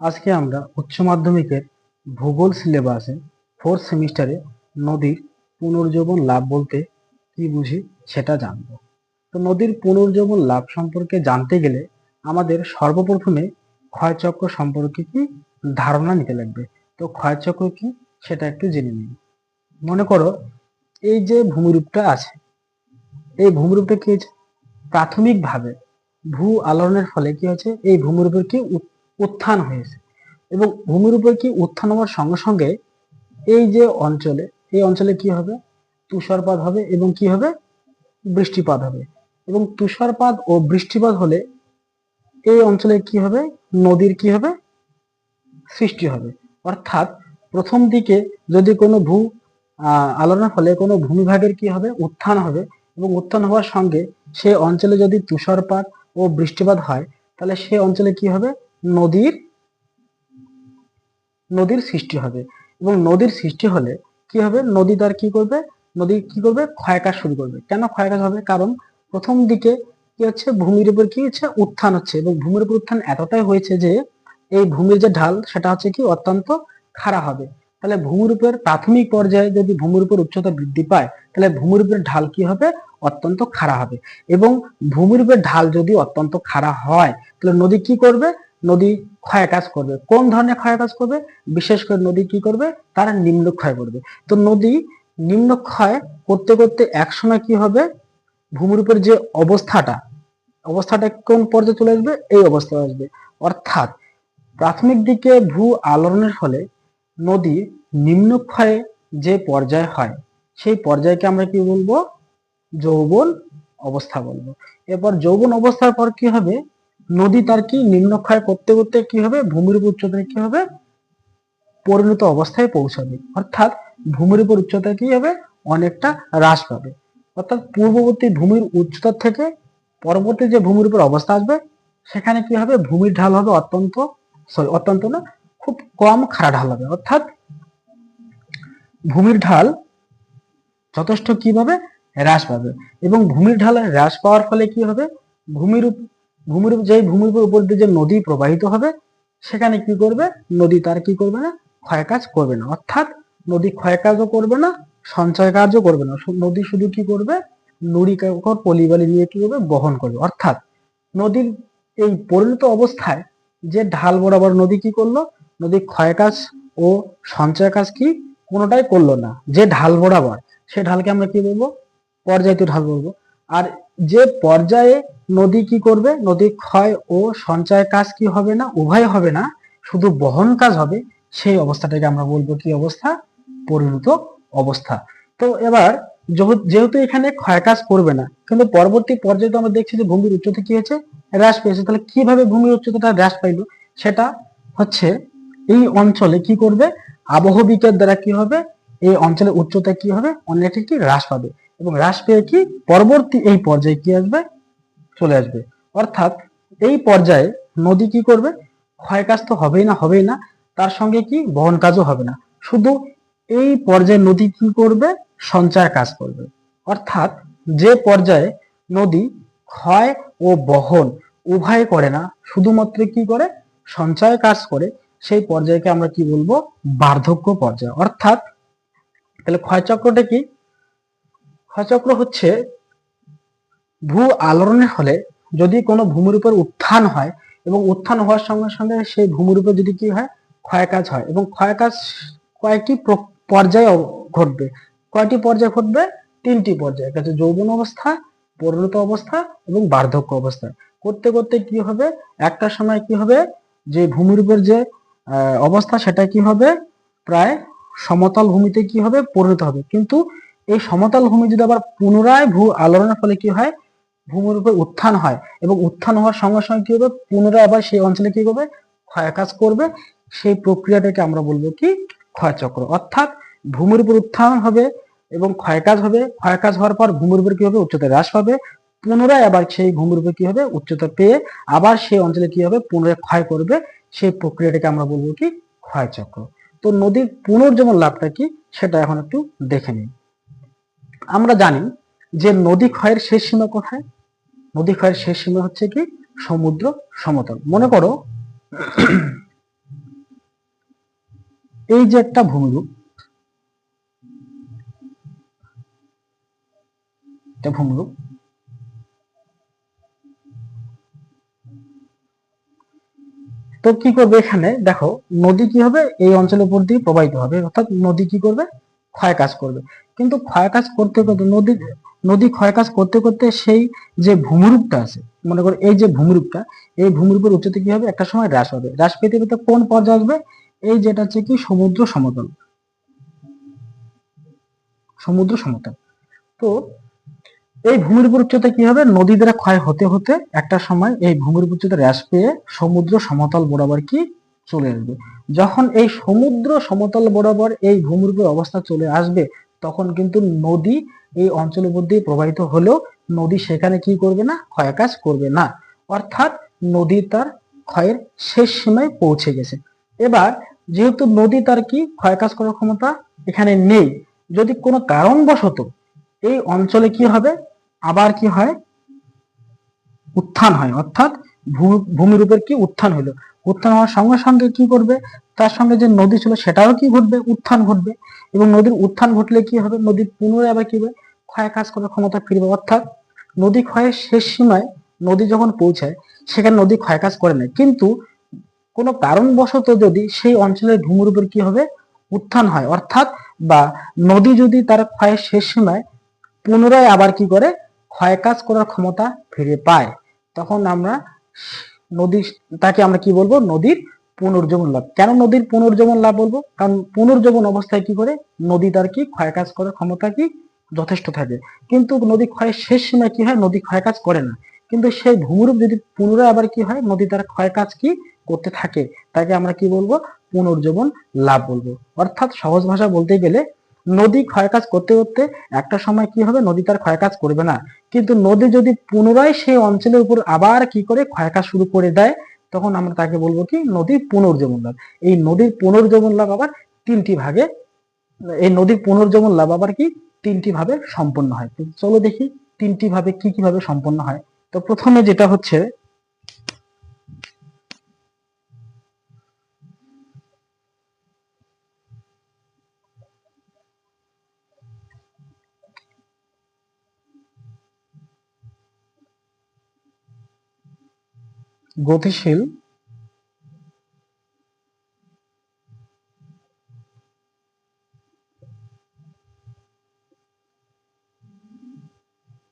আজকে আমরা উচ্চ মাধ্যমিকের ভূগোল সিলেবাসে ফোর্থ সেমিস্টারে নদীর পুনর্জীবন লাভ বলতে কি বুঝি সেটা জানব। তো নদীর পুনর্জীবন লাভ সম্পর্কে জানতে গেলে আমাদের সর্বপ্রথমে ক্ষয়চক্র সম্পর্কে কি ধারণা নিতে লাগবে। তো ক্ষয়চক্র কি সেটা একটু জেনে নিই। মনে করো এই যে ভূমিরূপটা আছে, এই ভূমিরূপটা কি হয়েছে? প্রাথমিকভাবে ভূ আলোড়নের ফলে কি হয়েছে? এই ভূমিরূপের কি উত্থান হয়েছে। এবং ভূমির উপর কি উত্থান হওয়ার সঙ্গে সঙ্গে এই যে অঞ্চলে এই অঞ্চলে কি হবে? তুষারপাত হবে এবং কি হবে? বৃষ্টিপাত হবে। এবং তুষারপাত ও বৃষ্টিপাত হলে এই অঞ্চলে কি হবে? নদীর কি হবে? সৃষ্টি হবে। অর্থাৎ প্রথম দিকে যদি কোনো ভূ আহ, আলোড়নের ফলে কোনো ভূমিভাগের কি হবে? উত্থান হবে। এবং উত্থান হওয়ার সঙ্গে সে অঞ্চলে যদি তুষারপাত ও বৃষ্টিপাত হয় তাহলে সে অঞ্চলে কি হবে? নদীর নদীর সৃষ্টি হবে। এবং নদীর সৃষ্টি হলে কি হবে? নদী তার কি করবে? নদী কি করবে? ক্ষয়কাজ শুরু করবে। কেন ক্ষয়কাজ হবে? কারণ প্রথম দিকে কি হচ্ছে? ভূমির উপর কি হচ্ছে? উত্থান হচ্ছে। এবং ভূমির উপর উত্থান এতটাই হয়েছে যে এই ভূমির যে ঢাল, সেটা হচ্ছে কি? অত্যন্ত খাড়া হবে। তাহলে ভূমির উপর প্রাথমিক পর্যায়ে যদি ভূমির উপর উচ্চতা বৃদ্ধি পায়, তাহলে ভূমির উপর ঢাল কি হবে? অত্যন্ত খাড়া হবে। এবং ভূমির উপর ঢাল যদি অত্যন্ত খাড়া হয়, তাহলে নদী কি করবে? নদী ক্ষয় কাজ করবে। কোন ধরনের ক্ষয় কাজ করবে? বিশেষ করে নদী কি করবে? তারা নিম্ন ক্ষয় করবে। তো নদী নিম্ন ক্ষয় করতে করতে একসময় কি হবে? ভূমির উপর যে অবস্থাটা অবস্থাটা কোন পর্যায়ে চলে আসবে? এই অবস্থায় আসবে। অর্থাৎ প্রাথমিক দিকে ভূ আলোড়নের ফলে নদী নিম্ন ক্ষয়ে যে পর্যায় হয়, সেই পর্যায়কে আমরা কি বলব? যৌবন অবস্থা বলব। এরপর যৌবন অবস্থার পর কি হবে? নদী তার কি নিম্নক্ষয় করতে করতে কি হবে? ভূমির উপর উচ্চতায় কি হবে? পরিণত অবস্থায় পৌঁছাবে। অর্থাৎ ভূমির উপর উচ্চতা কি হবে? অনেকটা হ্রাস পাবে। অর্থাৎ পূর্ববর্তী ভূমির উচ্চতার থেকে পরবর্তী যে ভূমির উপর অবস্থা আসবে, সেখানে কি হবে? ভূমির ঢাল হবে অত্যন্ত সরি অত্যন্ত না, খুব কম খাড়া ঢাল হবে। অর্থাৎ ভূমির ঢাল যথেষ্ট কীভাবে? হ্রাস পাবে। এবং ভূমির ঢাল হ্রাস পাওয়ার ফলে কি হবে? ভূমির ভূমির যে ভূমির উপর দিয়ে যে নদী প্রবাহিত হবে, সেখানে কি করবে? নদী তার কি করবে না? ক্ষয় কাজ করবে না। অর্থাৎ নদী ক্ষয় কাজও করবে না, সঞ্চয় কাজও করবে না। নদী শুধু কি করবে? নুড়ি কাকর, পলিবালি নিয়ে কি করবে? বহন করবে। অর্থাৎ নদীর এই পরিণত অবস্থায় যে ঢাল বরাবর নদী কি করল? নদী ক্ষয় কাজ ও সঞ্চয় কাজ কি কোনোটাই করল না। যে ঢাল বরাবর, সে ঢালকে আমরা কি বলব? পর্যায়িত ঢাল বলব। আর যে পর্যায়ে নদী কি করবে? নদী ক্ষয় ও সঞ্চয় কাজ কি হবে না? উভয় হবে না, শুধু বহন কাজ হবে, সেই অবস্থাটাকে আমরা বলব কি অবস্থা? পরিণত অবস্থা। তো এবার যেহেতু এখানে ক্ষয় কাজ করবে না, কিন্তু পরবর্তী পর্যায়ে তো আমরা দেখছি যে ভূমির উচ্চতা কি হয়েছে? হ্রাস পেয়েছে। তাহলে কীভাবে ভূমির উচ্চতাটা হ্রাস পাইলো? সেটা হচ্ছে এই অঞ্চলে কি করবে? আবহবিকের দ্বারা কি হবে? এই অঞ্চলের উচ্চতা কি হবে? অনেকটা কি হ্রাস পাবে। এবং হ্রাস পেয়ে কি? পরবর্তী এই পর্যায়ে কি আসবে? চলে আসবে। অর্থাৎ এই পর্যায়ে নদী কি করবে? ক্ষয় কাজ তো হবেই না হবেই না। তার সঙ্গে কি? বহন কাজও হবে না। শুধু এই পর্যায়ে নদী কি করবে? সঞ্চয় কাজ করবে। অর্থাৎ যে পর্যায়ে নদী ক্ষয় ও বহন উভয় করে না, শুধুমাত্র কি করে? সঞ্চয় কাজ করে, সেই পর্যায়কে আমরা কি বলব? বার্ধক্য পর্যায়। অর্থাৎ তাহলে ক্ষয়চক্রটা কি? ক্ষয়চক্র হচ্ছে ভূ আলোড়নের ফলে যদি কোনো ভূমির উপর উত্থান হয় এবং উত্থান হওয়ার সঙ্গে সঙ্গে সেই ভূমির উপর যদি কি হয় ক্ষয়কাজ হয় এবং ক্ষয়কাজ কয়েকটি প্র- পর্যায়ে ঘটবে। কয়টি পর্যায়ে ঘটবে? তিনটি পর্যায়ে। হচ্ছে যৌবন অবস্থা, পরিণত অবস্থা এবং বার্ধক্য অবস্থা। করতে করতে কি হবে? একটা সময় কি হবে? যে ভূমির উপর যে অবস্থা সেটা কি হবে? প্রায় সমতল ভূমিতে কি হবে? পরিণত হবে। কিন্তু এই সমতল ভূমি যদি আবার পুনরায় ভূ আলোড়নের ফলে কি হয়? ভূমির উপর উত্থান হয় এবং উত্থান হওয়ার সঙ্গে সঙ্গে কি হবে? পুনরায় আবার সেই অঞ্চলে কি করবে? ক্ষয়কাজ করবে। সেই প্রক্রিয়াটাকে আমরা বলব কি? ক্ষয়চক্র অর্থাৎ ভূমির উপর উত্থান হবে এবং ক্ষয়কাজ হবে। ক্ষয়কাজ হওয়ার পর ভূমির উপর কি হবে? উচ্চতা হ্রাস পাবে। পুনরায় আবার সেই ভূমির উপর কি হবে? উচ্চতা পেয়ে আবার সেই অঞ্চলে কি হবে? পুনরায় ক্ষয় করবে। সেই প্রক্রিয়াটাকে আমরা বলব কি? ক্ষয়চক্র তো নদীর পুনর্জীবন লাভটা কি? সেটা এখন একটু দেখে নিই। আমরা জানি যে নদী ক্ষয়ের শেষ সীমা কোথায়? নদী ক্ষয়ের শেষ সীমা হচ্ছে কি? সমুদ্র সমতল। মনে করো, এই যে একটা ভূমিরূপ ভূমিরূপ, তো কি করবে এখানে? দেখো, নদী কি হবে? এই অঞ্চলের উপর দিয়ে প্রবাহিত হবে। অর্থাৎ নদী কি করবে? ক্ষয় কাজ করবে। কিন্তু ক্ষয় কাজ করতে করতে, নদী নদী ক্ষয় কাজ করতে করতে সেই যে ভূমিরূপটা আছে, মনে করো এই যে ভূমিরূপটা, এই ভূমিরূপের উচ্চতা কি হবে? একটা সময় হ্রাস হবে। হ্রাস পেতে পেতে কোন পর্যায়ে আসবে? এই যেটা হচ্ছে কি সমুদ্র সমতল। সমুদ্র সমতল। তো এই ভূমির উপর উচ্চতা কি হবে? নদী দ্বারা ক্ষয় হতে হতে একটা সময় এই ভূমির উপর উচ্চতা হ্রাস পেয়ে সমুদ্র সমতল বরাবর কি চলে আসবে। যখন এই সমুদ্র সমতল বরাবর এই ভূমির উপর অবস্থা চলে আসবে তখন কিন্তু নদী এই অঞ্চলের মধ্যে প্রবাহিত হলেও নদী সেখানে কি করবে না? ক্ষয় কাজ করবে না। অর্থাৎ নদী তার ক্ষয়ের শেষ সীমায় পৌঁছে গেছে। এবার যেহেতু নদী তার কি ক্ষয় কাজ করার ক্ষমতা এখানে নেই, যদি কোনো কারণবশত এই অঞ্চলে কি হবে? আবার কি হয়? উত্থান হয়। অর্থাৎ ভূমিরূপের কি উত্থান হলো? উত্থান হওয়ার সঙ্গে সঙ্গে কি করবে তার সঙ্গে যে নদী ছিল সেটাও কি ঘটবে? উত্থান ঘটবে। এবং নদীর উত্থান ঘটলে কি হবে? নদীর পুনরায় আবার কি হবে? ক্ষয় কাজ করার ক্ষমতা ফিরবে। অর্থাৎ নদী ক্ষয়ের শেষ সীমায় নদী যখন পৌঁছায়, সেখানে নদী ক্ষয় কাজ করে না কিন্তু কোনো কারণবশত যদি সেই অঞ্চলের ভূমিরূপের কি হবে? উত্থান হয়। অর্থাৎ বা নদী যদি তার ক্ষয়ের শেষ সীমায় পুনরায় আবার কি করে? ক্ষয় কাজ করার ক্ষমতা ফিরে পায়। তখন আমরা নদী তাকে আমরা কি বলব? নদীর পুনর্জীবন লাভ। কেন নদীর পুনর্জীবন লাভ বলব? কারণ পুনর্জীবন অবস্থায় কি করে? নদী তার কি ক্ষয় কাজ করার ক্ষমতা কি যথেষ্ট থাকে। কিন্তু নদী ক্ষয়ের শেষ সীমায় কি হয়? নদী ক্ষয় কাজ করে না। কিন্তু সেই ভূমিরূপ যদি পুনরায় আবার কি হয়? নদী তার ক্ষয় কাজ কি করতে থাকে? তাকে আমরা কি বলব? পুনর্জীবন লাভ বলব। অর্থাৎ সহজ ভাষা বলতে গেলে নদী ক্ষয় কাজ করতে করতে একটা সময় কি হবে? নদী তার ক্ষয় কাজ করবে না। কিন্তু নদী যদি পুনরায় সেই অঞ্চলের উপর আবার কি করে ক্ষয় কাজ শুরু করে দেয়, তখন আমরা তাকে বলব কি? নদীর পুনর্জীবন লাভ এই নদীর পুনর্জীবন লাভ আবার তিনটি ভাগে, এই নদীর পুনর্জীবন লাভ আবার কি? তিনটি ভাবে সম্পন্ন হয়। চলো দেখি তিনটি ভাবে কি কীভাবে সম্পন্ন হয়। তো প্রথমে যেটা হচ্ছে গতিশীল।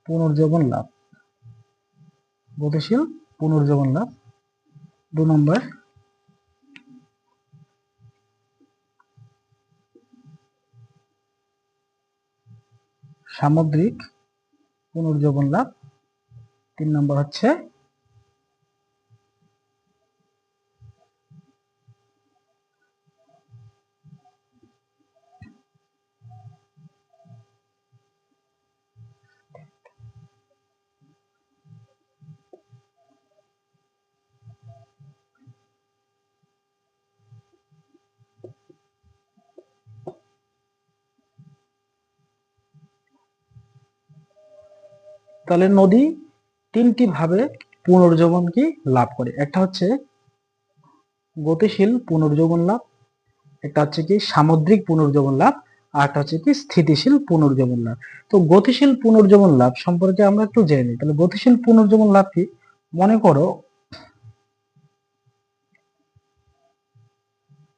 পুনর্জীবন লাভ। গতিশীল পুনর্জীবন লাভ। দু নম্বর। সামুদ্রিক পুনর্জীবন লাভ। তিন নম্বর হচ্ছে তাহলে নদী তিনটি ভাবে পুনর্জীবন কি লাভ করে। একটা হচ্ছে গতিশীল পুনর্জীবন লাভ, একটা হচ্ছে কি সামুদ্রিক পুনর্জীবন লাভ, আর একটা হচ্ছে কি স্থিতিশীল পুনর্জীবন লাভ। তো গতিশীল পুনর্জীবন লাভ সম্পর্কে আমরা একটু জেনে তাহলে গতিশীল পুনর্জীবন লাভ কি? মনে করো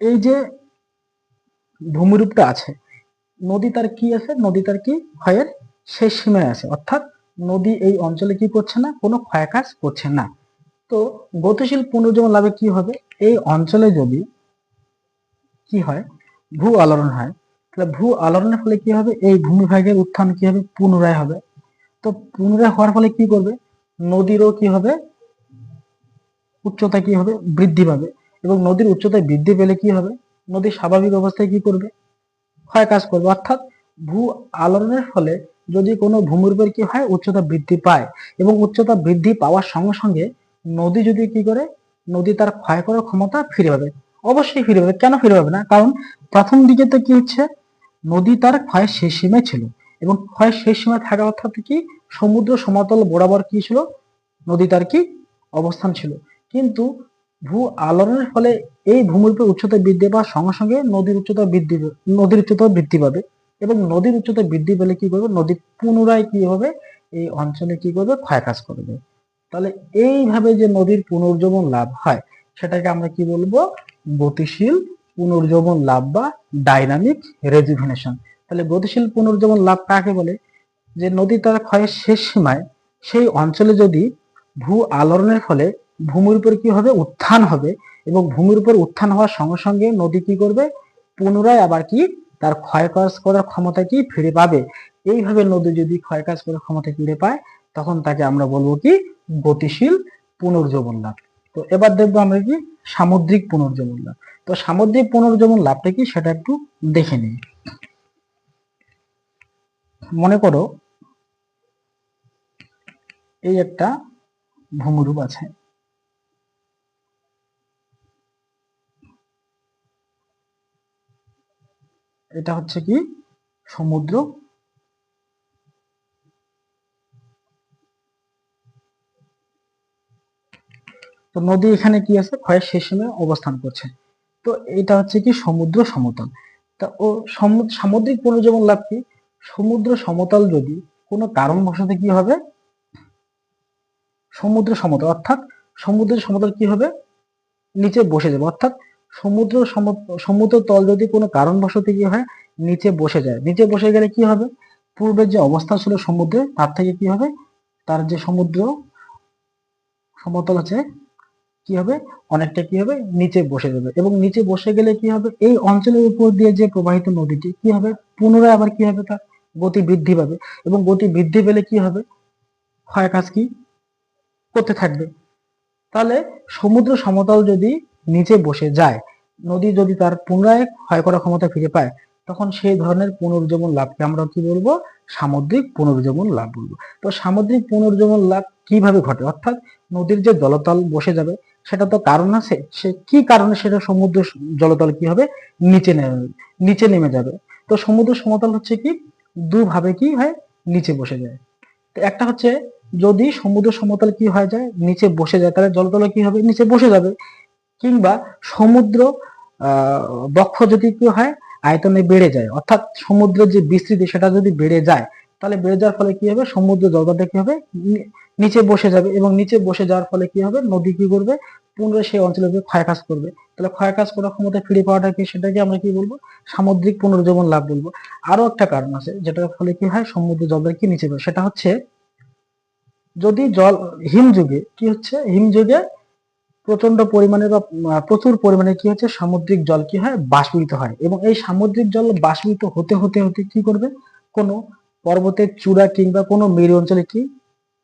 এই যে ভূমিরূপটা আছে, নদী তার কি আছে? নদী তার কি ক্ষয়ের শেষ সীমায় আছে, অর্থাৎ নদী এই অঞ্চলে কি করছে না? কোনো ক্ষয় কাজ করছে না। তো গতিশীল পুনর্জীবন লাভে কি হবে? এই অঞ্চলে যদি কি হয়? ভূ আলোড়ন হয়। তাহলে ভূ আলোড়নের ফলে কি হবে? এই ভূমিভাগের উত্থান কি হবে? পুনরায় হবে। তো পুনরায় হওয়ার ফলে কি করবে? নদীরও কি হবে? উচ্চতা কি হবে? বৃদ্ধি পাবে। এবং নদীর উচ্চতায় বৃদ্ধি পেলে কি হবে? নদী স্বাভাবিক অবস্থায় কি করবে? ক্ষয় কাজ করবে। অর্থাৎ ভূ আলোড়নের ফলে যদি কোনো ভূমিরূপের কি হয়, উচ্চতা বৃদ্ধি পায় এবং উচ্চতা বৃদ্ধি পাওয়ার সঙ্গে সঙ্গে নদী যদি কি করে, নদী তার ক্ষয় করার ক্ষমতা ফিরে পাবে। অবশ্যই ফিরে পাবে। কেন ফিরে পাবে না? কারণ প্রথম দিকে তো কি হচ্ছে? নদী তার ক্ষয় শেষ সীমায় ছিল এবং ক্ষয় শেষ সীমায় থাকা অর্থাৎ কি? সমুদ্র সমতল বরাবর কি ছিল? নদী তার কি? অবস্থান ছিল। কিন্তু ভূ আলোড়নের ফলে এই ভূমিরূপের উচ্চতা বৃদ্ধি পাওয়ার সঙ্গে সঙ্গে নদীর উচ্চতা বৃদ্ধি, নদীর উচ্চতা বৃদ্ধি পাবে। এবং নদীর উচ্চতা বৃদ্ধি পেলে কি করবে? নদী পুনরায় কি হবে? এই অঞ্চলে কি করবে? ক্ষয় কাজ করবে। তাহলে এইভাবে যে নদীর পুনর্জীবন লাভ হয়, সেটাকে আমরা কি বলব? গতিশীল পুনর্জীবন লাভ বা ডাইনামিক রেজুভিনেশন। তাহলে গতিশীল পুনর্জীবন লাভ কাকে বলে? যে নদী তার ক্ষয়ের শেষ সীমায়, সেই অঞ্চলে যদি ভূ আলোড়নের ফলে ভূমির উপর কি হবে? উত্থান হবে। এবং ভূমির উপর উত্থান হওয়ার সঙ্গে সঙ্গে নদী কি করবে? পুনরায় আবার কি তার ক্ষয় কাজ করার ক্ষমতা কি ফিরে পাবে? এইভাবে নদী যদি ক্ষয় কাজ করার ক্ষমতা ফিরে পায়, তখন তাকে আমরা বলব কি? গতিশীল পুনর্জীবন লাভ। তো এবার দেখব আমরা কি? সামুদ্রিক পুনর্জীবন লাভ। তো সামুদ্রিক পুনর্জীবন লাভটা কি? সেটা একটু দেখে নিই। মনে করো, এই একটা ভূমিরূপ আছে। এটা হচ্ছে কি? সমুদ্র। তো নদী এখানে কি আছে? ক্ষয়ের শেষ সীমায় অবস্থান করছে। তো এটা হচ্ছে কি? সমুদ্র সমতল। তা ও সমু- সামুদ্রিক পুনর্জীবন লাভ কি? সমুদ্র সমতল যদি কোনো কারণবশত কি হবে? সমুদ্র সমতল, অর্থাৎ সমুদ্রের সমতল কি হবে? নিচে বসে যাবে। অর্থাৎ সমুদ্র সম- সমুদ্র তল যদি কোনো কারণবশত কি হয়, নিচে বসে যায়। নিচে বসে গেলে কি হবে? পূর্বের যে অবস্থা ছিল সমুদ্রে, তার থেকে কি হবে? তার যে সমুদ্র সমতল আছে, কি হবে? অনেকটা কি হবে? নিচে বসে যাবে। এবং নিচে বসে গেলে কি হবে? এই অঞ্চলের উপর দিয়ে যে প্রবাহিত নদীটি, কি হবে? পুনরায় আবার কি হবে? তার গতি বৃদ্ধি পাবে। এবং গতি বৃদ্ধি পেলে কি হবে? ক্ষয় কাজ কি? করতে থাকবে। তাহলে সমুদ্র সমতল যদি নিচে বসে যায়। নদী যদি তার পুনরায় ক্ষয় করার ক্ষমতা ফিরে পায়, তখন সেই ধরনের পুনর্জীবন লাভকে আমরা কি বলব? সামুদ্রিক পুনর্জীবন লাভ বলব। তো সামুদ্রিক পুনর্জীবন লাভ কীভাবে ঘটে? অর্থাৎ নদীর যে জলতল বসে যাবে, সেটা তো কারণ আছে। সে কি কারণে সেটা সমুদ্র জলতল কি হবে? নিচে নেমে নিচে নেমে যাবে। তো সমুদ্র সমতল হচ্ছে কি? দুভাবে কি হয়? নিচে বসে যায়। তো একটা হচ্ছে যদি সমুদ্র সমতল কি হয়ে যায়, নিচে বসে যায়, তাহলে জলতল কি হবে? নিচে বসে যাবে। কিংবা সমুদ্র বক্ষ যদি কি হয়, আয়তনে বেড়ে যায়। অর্থাৎ সমুদ্রের যে বিস্তৃতি, সেটা যদি বেড়ে যায়, তাহলে বেড়ে যাওয়ার ফলে কি হবে? সমুদ্র জলতলটা কি হবে? নিচে বসে যাবে এবং নিচে বসে যাওয়ার ফলে কি হবে? নদী কি করবে? পুনরায় সেই অঞ্চলে গিয়ে ক্ষয় কাজ করবে। তাহলে ক্ষয় কাজ করার ক্ষমতা ফিরে পাওয়াটা কি? সেটাকে আমরা কি বলব? সামুদ্রিক পুনর্জীবন লাভ বলব। আরও একটা কারণ আছে, যেটার ফলে কি হয়? সমুদ্র জলটা কি নিচে সেটা হচ্ছে, যদি জল, হিমযুগে, কি হচ্ছে? হিমযুগে প্রচণ্ড পরিমাণে বা প্রচুর পরিমাণে কি হচ্ছে, সামুদ্রিক জল কি, হয়, বাষ্পীভূত হয়। এবং এই সামুদ্রিক জল বাষ্পীভূত হতে হতে হতে কি করবে? কোনো পর্বতের চূড়া কিংবা কোনো মেরু অঞ্চলে কি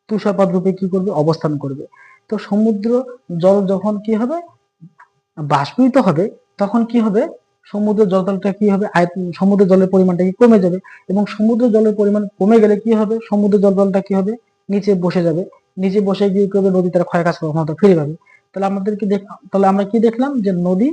তুষারপাত রূপে কি করবে? অবস্থান করবে। তো সমুদ্র জল যখন কি হবে? বাষ্পীভূত হবে, তখন কি হবে? সমুদ্র জলতলটা কি হবে? সমুদ্র জলের পরিমাণটা কি কমে যাবে? এবং সমুদ্র জলের পরিমাণ কমে গেলে কি হবে? সমুদ্র জলতলটা কি হবে? নিচে বসে যাবে। নিচে বসে গিয়ে কি করবে? নদী তার ক্ষয় কাজ ক্ষমতা ফিরে পাবে। তাহলে আমাদের কি দেখ, তাহলে আমরা কি দেখলাম যে নদী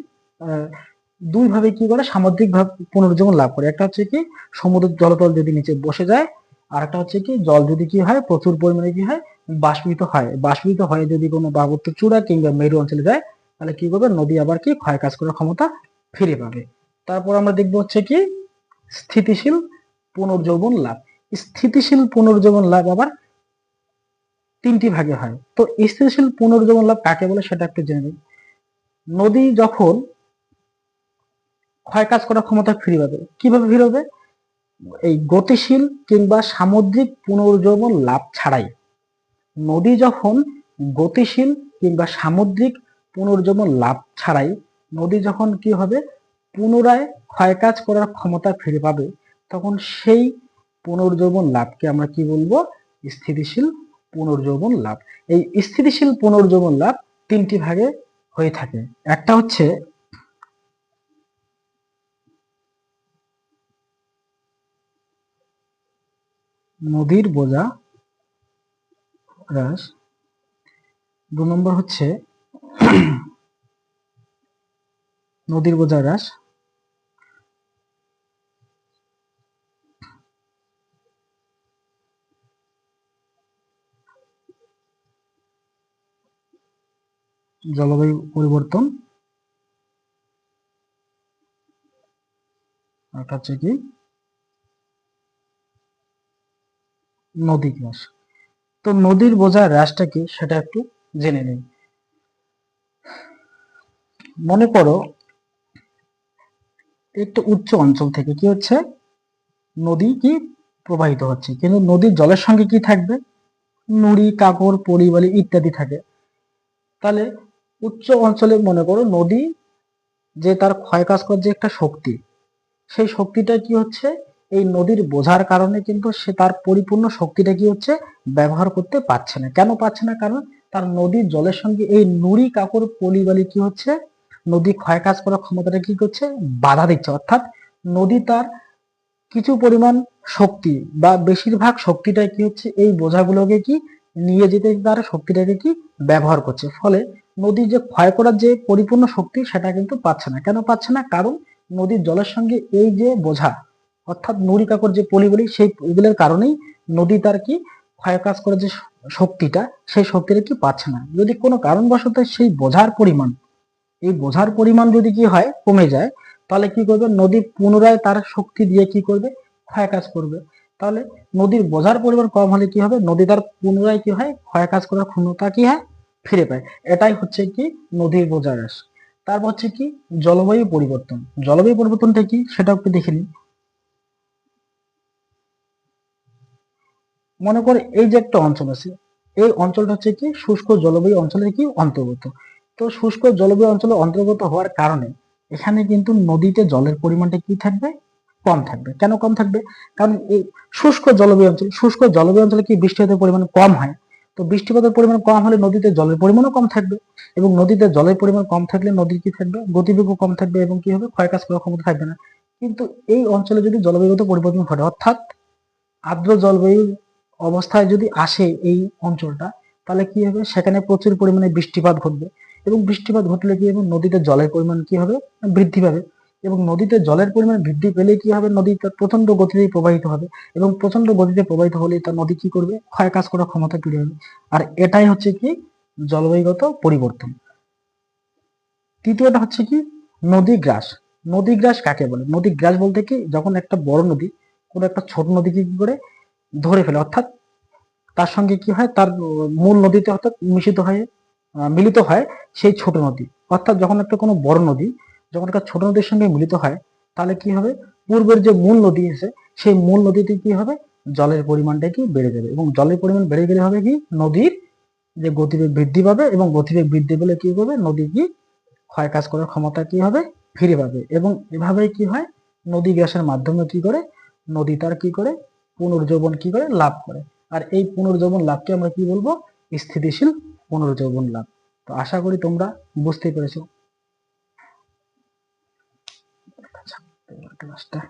দুই ভাবে কি করে সামুদ্রিক ভাবে পুনর্জীবন লাভ করে। একটা হচ্ছে কি সমুদ্র জলতল যদি নিচে বসে যায় আর একটা হচ্ছে কি জল যদি কি হয়, প্রচুর পরিমাণে কি হয় বাষ্পীত হয়। বাষ্পীত হয়ে যদি কোনো পার্বত্য চূড়া কিংবা মেরু অঞ্চলে যায়, তাহলে কি করবে? নদী আবার কি ক্ষয় কাজ করার ক্ষমতা ফিরে পাবে। তারপর আমরা দেখব হচ্ছে কি স্থিতিশীল পুনর্জীবন লাভ। স্থিতিশীল পুনর্জীবন লাভ আবার তিনটি ভাগে হয়। তো স্থিতিশীল পুনর্জীবন লাভ কাকে বলে সেটা একটু জেনে নিই। নদী যখন ক্ষয় কাজ করার ক্ষমতা ফিরে পাবে, কীভাবে ফিরে এই গতিশীল কিংবা সামুদ্রিক পুনর্জীবন লাভ ছাড়াই। নদী যখন গতিশীল কিংবা সামুদ্রিক পুনর্জীবন লাভ ছাড়াই, নদী যখন কি হবে? পুনরায় ক্ষয় কাজ করার ক্ষমতা ফিরে পাবে, তখন সেই পুনর্জীবন লাভকে আমরা কি বলব? স্থিতিশীল পুনর্জীবন লাভ। এই স্থিতিশীল পুনর্জীবন লাভ তিনটি ভাগে হয়ে থাকে। একটা হচ্ছে নদীর বোঝা হ্রাস। দু নম্বর হচ্ছে নদীর বোঝা হ্রাস। জলবায়ু পরিবর্তন। একটা কি? নদী গ্রাস তো নদীর বোঝা হ্রাসটা কি সেটা একটু জেনে নিই। মনে করো, একটু উচ্চ অঞ্চল থেকে কি হচ্ছে? নদী কি প্রবাহিত হচ্ছে। কিন্তু নদীর জলের সঙ্গে কি থাকবে? নুড়ি কাকড় পরিবালি ইত্যাদি থাকে। তাহলে উচ্চ অঞ্চলে মনে করো নদী যে তার ক্ষয় কাজ করার যে একটা শক্তি, সেই শক্তিটা কি হচ্ছে? এই নদীর বোঝার কারণে কিন্তু সে তার পরিপূর্ণ শক্তিটা কি হচ্ছে? ব্যবহার করতে পারছে না। কেন পারছে না? কারণ তার নদীর জলের সঙ্গে এই নুড়ি কাকড় পলিবালি কি হচ্ছে? নদী ক্ষয় কাজ করার ক্ষমতাটা কি করছে? বাধা দিচ্ছে। অর্থাৎ নদী তার কিছু পরিমাণ শক্তি বা বেশিরভাগ শক্তিটা কি হচ্ছে? এই বোঝাগুলোকে কি? নিয়ে যেতে তার শক্তিটাকে কি? ব্যবহার করছে। ফলে নদী যে ক্ষয় করার যে পরিপূর্ণ শক্তি সেটা কিন্তু পাচ্ছে না। কেন পাচ্ছে না? কারণ নদীর জলের সঙ্গে এই যে বোঝা, অর্থাৎ নুড়ি কাকড় যে পলি বলি সেই এগুলোর কারণেই নদী তার কি ক্ষয় কাজ করার যে শক্তিটা, সেই শক্তিটা কি পাচ্ছে না। যদি কোনো কারণবশত সেই বোঝার পরিমাণ, এই বোঝার পরিমাণ যদি কি হয়, কমে যায়, তাহলে কি করবে? নদী পুনরায় তার শক্তি দিয়ে কি করবে? ক্ষয় কাজ করবে। তাহলে নদীর বোঝার পরিমাণ কম হলে কি হবে? নদী তার পুনরায় কি হয়? ক্ষয় কাজ করার ক্ষমতা কি হয়? ফিরে পায়। এটাই হচ্ছে কি নদীর বোঝা হ্রাস তারপর হচ্ছে কি জলবায়ু পরিবর্তন। জলবায়ু পরিবর্তনটা কি সেটা একটু দেখে নিই। মনে করে এই যে একটা অঞ্চল আছে, এই অঞ্চলটা হচ্ছে কি শুষ্ক জলবায়ু অঞ্চলের কি অন্তর্গত। তো শুষ্ক জলবায়ু অঞ্চলে অন্তর্গত হওয়ার কারণে এখানে কিন্তু নদীতে জলের পরিমাণটা কি থাকবে? কম থাকবে। কেন কম থাকবে? কারণ এই শুষ্ক জলবায়ু অঞ্চল, শুষ্ক জলবায়ু অঞ্চলে কি বৃষ্টিপাতের পরিমাণ কম হয়? তো বৃষ্টিপাতের পরিমাণ কম হলে নদীতে জলের পরিমাণও কম থাকবে এবং নদীতে জলের পরিমাণ কম থাকলে নদীর কি থাকবে? গতিবেগও কম থাকবে এবং কি হবে? ক্ষয় কাজ করার ক্ষমতা থাকবে না। কিন্তু এই অঞ্চলে যদি জলবায়ুগত পরিবর্তন ঘটে, অর্থাৎ আর্দ্র জলবায়ুর অবস্থায় যদি আসে এই অঞ্চলটা, তাহলে কি হবে? সেখানে প্রচুর পরিমাণে বৃষ্টিপাত ঘটবে এবং বৃষ্টিপাত ঘটলে কি হবে? নদীতে জলের পরিমাণ কি হবে? বৃদ্ধি পাবে। এবং নদীতে জলের পরিমাণ বৃদ্ধি পেলে কি হবে? নদী তার প্রচণ্ড গতিতে প্রবাহিত হবে এবং প্রচণ্ড গতিতে প্রবাহিত হলে তার নদী কি করবে? ক্ষয় কাজ করার ক্ষমতা ফিরে হবে। আর এটাই হচ্ছে কি? জলবায়ুগত পরিবর্তন। তৃতীয়টা হচ্ছে কি? নদী গ্রাস নদী গ্রাস কাকে বলে? নদী গ্রাস বলতে কি? যখন একটা বড় নদী, কোনো একটা ছোট নদীকে কি করে? ধরে ফেলে। অর্থাৎ তার সঙ্গে কি হয়? তার মূল নদীতে অর্থাৎ মিশিত হয়ে মিলিত হয় সেই ছোট নদী। অর্থাৎ যখন একটা কোনো বড় নদী যখন একটা ছোট নদীর সঙ্গে মিলিত হয়, তাহলে কি হবে? পূর্বের যে মূল নদী আছে, সেই মূল নদীতে কি হবে? জলের পরিমাণটা কি বেড়ে যাবে। এবং জলের পরিমাণ বেড়ে গেলে হবে কি? নদীর যে গতিবেগ বৃদ্ধি পাবে এবং গতিবেগ বৃদ্ধি পেলে কি হবে নদী কি? ক্ষয় কাজ করার ক্ষমতা কি হবে? ফিরে পাবে। এবং এভাবেই কি হয়? নদী গ্যাসের মাধ্যমে কি করে? নদী তার কি করে? পুনর্জীবন কি করে? লাভ করে। আর এই পুনর্জীবন লাভকে আমরা কি বলব? স্থিতিশীল পুনর্জীবন লাভ। তো আশা করি তোমরা বুঝতে পেরেছ। っました。